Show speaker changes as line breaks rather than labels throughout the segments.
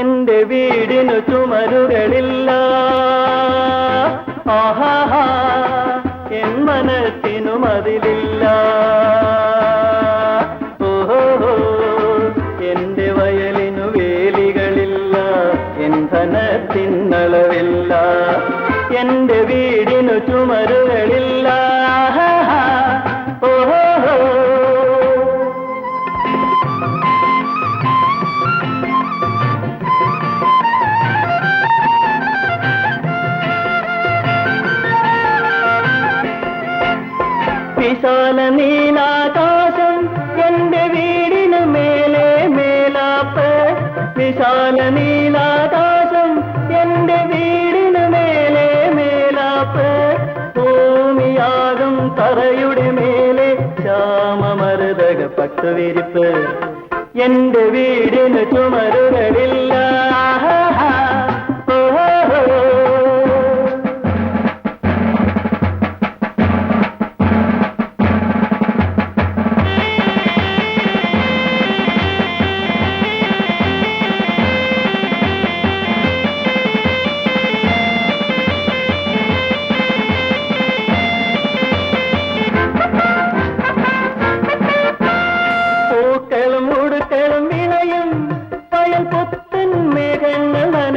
എന്റെ വീടിനു ചുമരുകളില്ല. ആഹാ എൻ മനസ്സിനു മതിലില്ല ഓഹോ എന്റെ വയലിനു വേലികളില്ല എൻ ധനത്തിനളവില്ല എന്റെ വീടിനു ചുമരുകളില്ല. വിശാല നീലാകാശം എന്റെ വീടിന് മേലെ മേലാപ്പ്. വിശാല നീലാകാശം എന്റെ വീടിന് മേലെ മേലാപ്പ്. ഭൂമിയാകും തറയുടെ മേലെ ശ്യാമമരുതക പട്ടുവിരിപ്പ്. എന്റെ വീടിന് ചുമരുകളില്ല.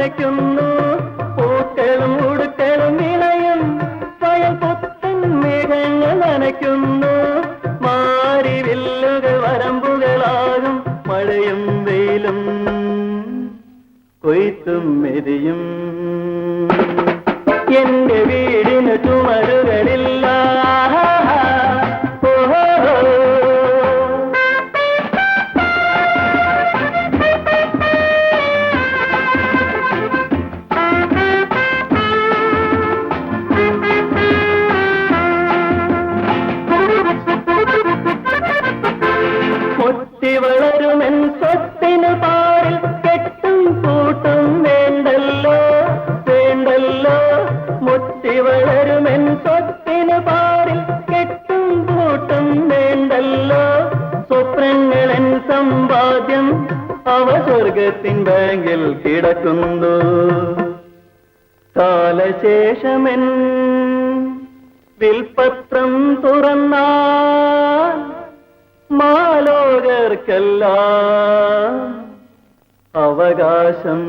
നനയ്ക്കുന്നു പൂക്കളും ഉടുക്കളും വിളയും പയൽ പുത്തൻ മേഘങ്ങൾ നനയ്ക്കുന്നു. മാറി വില്ലുകൾ വരമ്പുകളാകും മഴയും വെയിലും. കൊയ്ത്തും മെതിയും. അവ സ്വർഗത്തിൻ ബാങ്കിൽ കിടക്കുന്നു. കാലശേഷമെൻ വിൽപത്രം തുറന്നാൽ മാലോകർക്കെല്ലാം അവകാശം.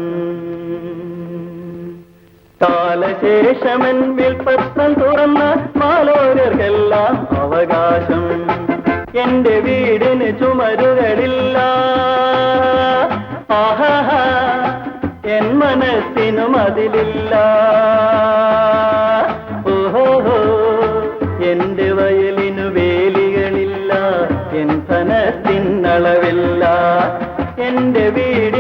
കാലശേഷമൻ വിൽപത്രം തുറന്ന മാലോകർക്കെല്ലാം അവകാശം. എന്റെ വീടിന് ചുമരുകളില്ല മനസ്സിനു അതിലില്ല. ഓഹോ എന്റെ വയലിനു വേലികളില്ല എൻ ധനത്തിനളവില്ല എന്റെ വീട്